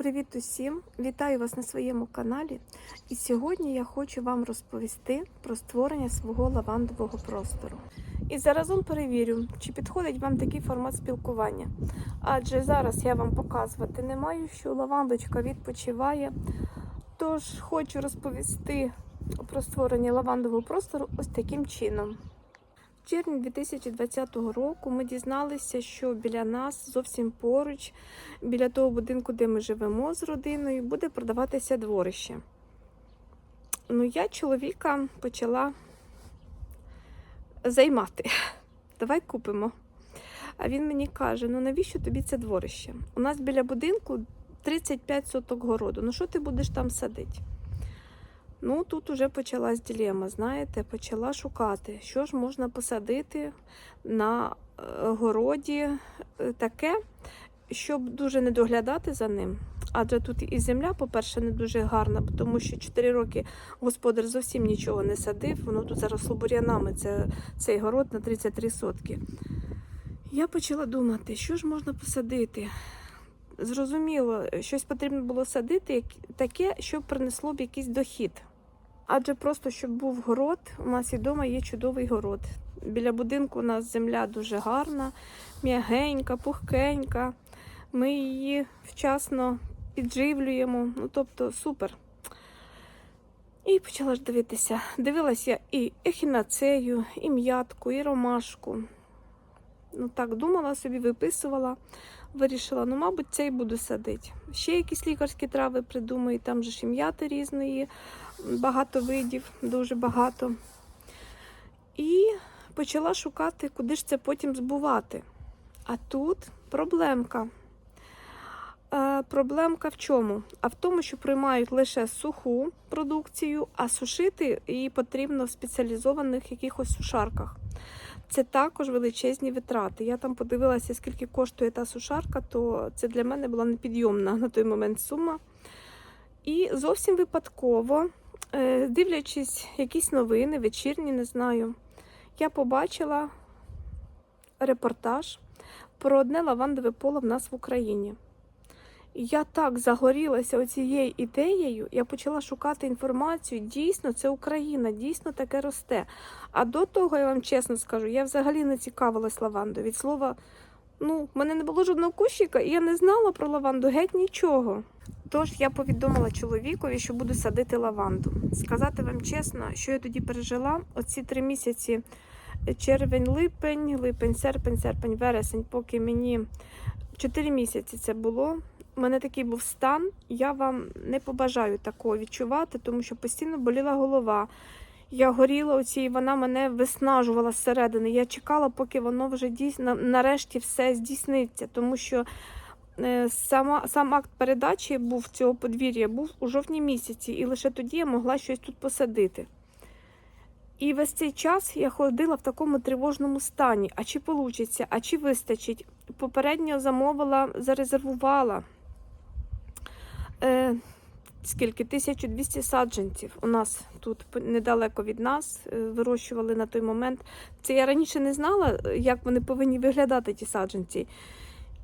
Привіт усім! Вітаю вас на своєму каналі. І сьогодні я хочу вам розповісти про створення свого лавандового простору. І заразом перевірю, чи підходить вам такий формат спілкування. Адже зараз я вам показувати не маю, що лавандочка відпочиває. Тож хочу розповісти про створення лавандового простору ось таким чином. Червні 2020 року ми дізналися, що біля нас зовсім поруч, біля того будинку, де ми живемо з родиною, буде продаватися дворище. Ну, я чоловіка почала займати. Давай купимо. А він мені каже: ну навіщо тобі це дворище? У нас біля будинку 35 соток городу. Ну що ти будеш там садити? Ну, тут уже почалась дилема, знаєте, почала шукати, що ж можна посадити на е, городі е, таке, щоб дуже не доглядати за ним. Адже тут і земля, по-перше, не дуже гарна, тому що 4 роки господар зовсім нічого не садив. Воно тут заросло бур'янами, це, цей город на 33 сотки. Я почала думати, що ж можна посадити. Зрозуміло, щось потрібно було садити таке, що принесло б якийсь дохід. Адже просто щоб був город, у нас і вдома є чудовий город. Біля будинку у нас земля дуже гарна, м'ягенька, пухкенька. Ми її вчасно підживлюємо. Ну, тобто супер. І почала ж дивитися. Дивилася і ехінацею, і м'ятку, і ромашку. Ну так, думала собі, виписувала. Вирішила, ну, мабуть, цей буду садити. Ще якісь лікарські трави придумаю, там же ж і м'яти різної, багато видів, дуже багато. І почала шукати, куди ж це потім збувати. А тут проблемка. Е, проблемка в чому? А в тому, що приймають лише суху продукцію, а сушити її потрібно в спеціалізованих якихось сушарках. Це також величезні витрати. Я там подивилася, скільки коштує та сушарка, то це для мене була непідйомна на той момент сума. І зовсім випадково, е, дивлячись якісь новини, вечірні, не знаю, я побачила репортаж про одне лавандове поле в нас в Україні. Я так загорілася оцією ідеєю, я почала шукати інформацію. Дійсно, це Україна, дійсно таке росте. А до того, я вам чесно скажу, я взагалі не цікавилась лавандою. Від слова, ну, в мене не було жодного кущика, і я не знала про лаванду геть нічого. Тож я повідомила чоловікові, що буду садити лаванду. Сказати вам чесно, що я тоді пережила оці три місяці червень, липень, липень, серпень, серпень, вересень, поки мені 4 місяці це було. У мене такий був стан. Я вам не побажаю такого відчувати, тому що постійно боліла голова. Я горіла оці, і вона мене виснажувала зсередини. Я чекала, поки воно вже дійсно нарешті все здійсниться, тому що е, сама, сам акт передачі був цього подвір'я був у жовтні місяці, і лише тоді я могла щось тут посадити. І весь цей час я ходила в такому тривожному стані. А чи вийде, а чи вистачить? Попередньо замовила, зарезервувала. Е, скільки? 1200 саджанців у нас тут недалеко від нас е, вирощували на той момент. Це я раніше не знала, е, як вони повинні виглядати, ті саджанці.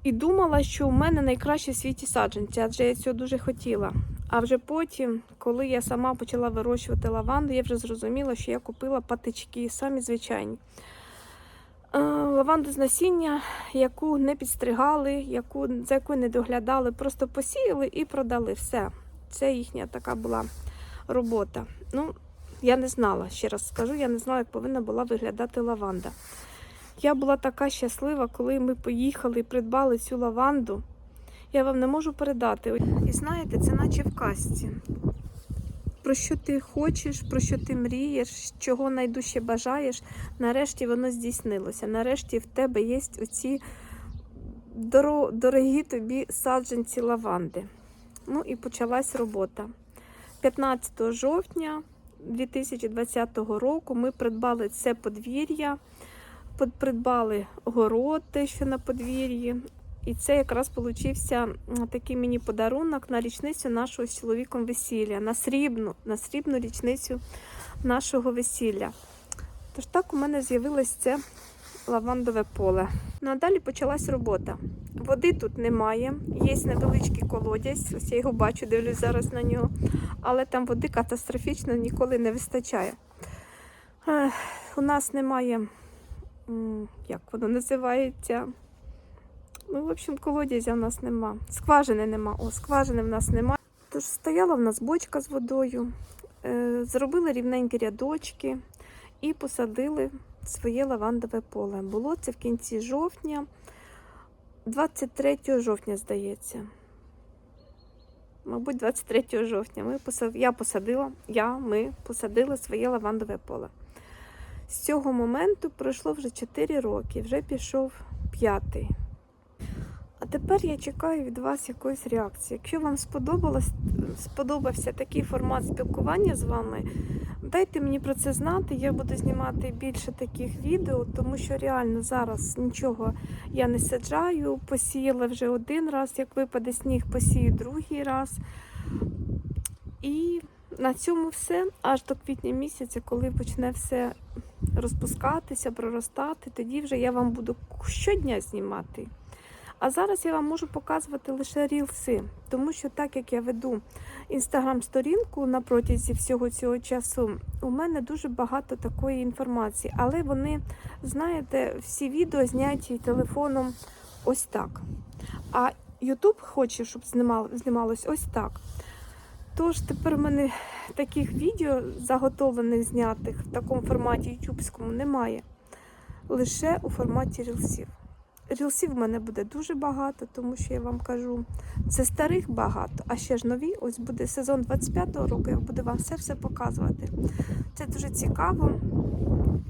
І думала, що у мене найкращі в світі саджанці, адже я цього дуже хотіла. А вже потім, коли я сама почала вирощувати лаванду, я вже зрозуміла, що я купила патички, самі звичайні. Е, Лаванду з насіння, яку не підстригали, яку, за яку не доглядали, просто посіяли і продали. Все. Це їхня така була робота. Ну, я не знала, ще раз скажу, я не знала, як повинна була виглядати лаванда. Я була така щаслива, коли ми поїхали і придбали цю лаванду. Я вам не можу передати. І знаєте, це наче в казці. Про що ти хочеш, про що ти мрієш, чого найдужче бажаєш, нарешті воно здійснилося. Нарешті в тебе є оці доро- дорогі тобі саджанці лаванди. Ну і почалась робота. 15 жовтня 2020 року ми придбали це подвір'я, придбали город, те, що на подвір'ї. І це якраз получився такий мені подарунок на річницю нашого з чоловіком весілля, на срібну, на срібну річницю нашого весілля. Тож так у мене з'явилось це лавандове поле. Ну а далі почалась робота. Води тут немає, є невеличкий колодязь, ось я його бачу, дивлюсь зараз на нього, але там води катастрофічно ніколи не вистачає. У нас немає, як воно називається? Ну, в общем, колодязя в нас нема. Скважини нема. О, скважини в нас нема. Тож стояла в нас бочка з водою, е, зробили рівненькі рядочки і посадили своє лавандове поле. Було це в кінці жовтня, 23 жовтня, здається. Мабуть, 23 жовтня ми посад... я посадила, я, ми посадили своє лавандове поле. З цього моменту пройшло вже 4 роки, вже пішов п'ятий. А тепер я чекаю від вас якоїсь реакції. Якщо вам сподобалось, сподобався такий формат спілкування з вами, дайте мені про це знати. Я буду знімати більше таких відео, тому що реально зараз нічого я не саджаю. Посіяла вже один раз, як випаде сніг, посію другий раз. І на цьому все. Аж до квітня місяця, коли почне все розпускатися, проростати, тоді вже я вам буду щодня знімати. А зараз я вам можу показувати лише рілси, тому що так як я веду інстаграм-сторінку на протязі всього цього часу, у мене дуже багато такої інформації. Але вони, знаєте, всі відео зняті телефоном ось так. А YouTube хоче, щоб знімалось ось так. Тож тепер у мене таких відео заготовлених, знятих в такому форматі ютубському немає. Лише у форматі рілсів. Рілсів в мене буде дуже багато, тому що я вам кажу, це старих багато, а ще ж нові. Ось буде сезон 25-го року, я буду вам все-все показувати. Це дуже цікаво,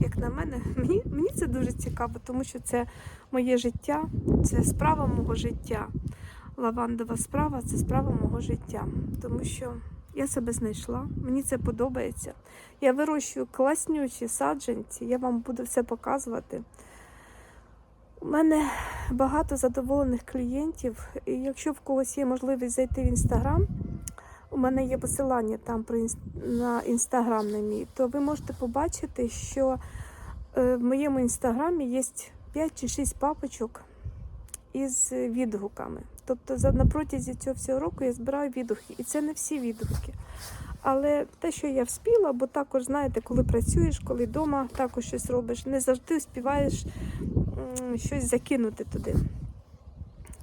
як на мене. Мені, мені це дуже цікаво, тому що це моє життя, це справа мого життя. Лавандова справа це справа мого життя. Тому що я себе знайшла, мені це подобається. Я вирощую класнючі саджанці, я вам буду все показувати. У мене багато задоволених клієнтів. І якщо в когось є можливість зайти в інстаграм, у мене є посилання там про на інстаграм на мій, то ви можете побачити, що е, в моєму інстаграмі є 5 чи 6 папочок із відгуками. Тобто на протязі цього всього року я збираю відгуки. І це не всі відгуки. Але те, що я вспіла, бо також, знаєте, коли працюєш, коли вдома також щось робиш, не завжди вспіваєш м, щось закинути туди.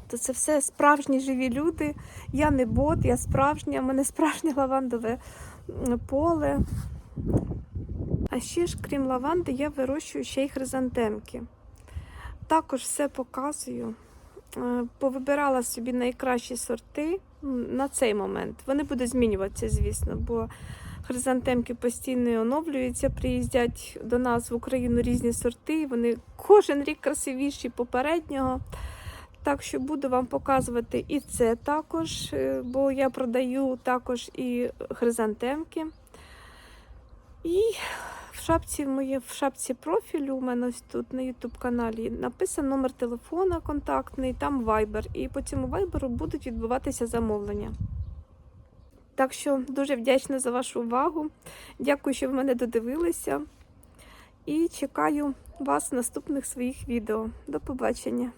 То це все справжні живі люди. Я не бот, я справжня, в мене справжнє лавандове поле. А ще ж, крім лаванди, я вирощую ще й хризантемки. Також все показую. Е, Повибирала собі найкращі сорти на цей момент. Вони будуть змінюватися, звісно, бо хризантемки постійно оновлюються, приїздять до нас в Україну різні сорти. Вони кожен рік красивіші попереднього. Так що буду вам показувати і це також, е, бо я продаю також і хризантемки. І в шапці моє, в шапці профілю у мене ось тут на YouTube каналі написано номер телефона контактний, там Viber. І по цьому Viber будуть відбуватися замовлення. Так що дуже вдячна за вашу увагу. Дякую, що ви мене додивилися. І чекаю вас в наступних своїх відео. До побачення!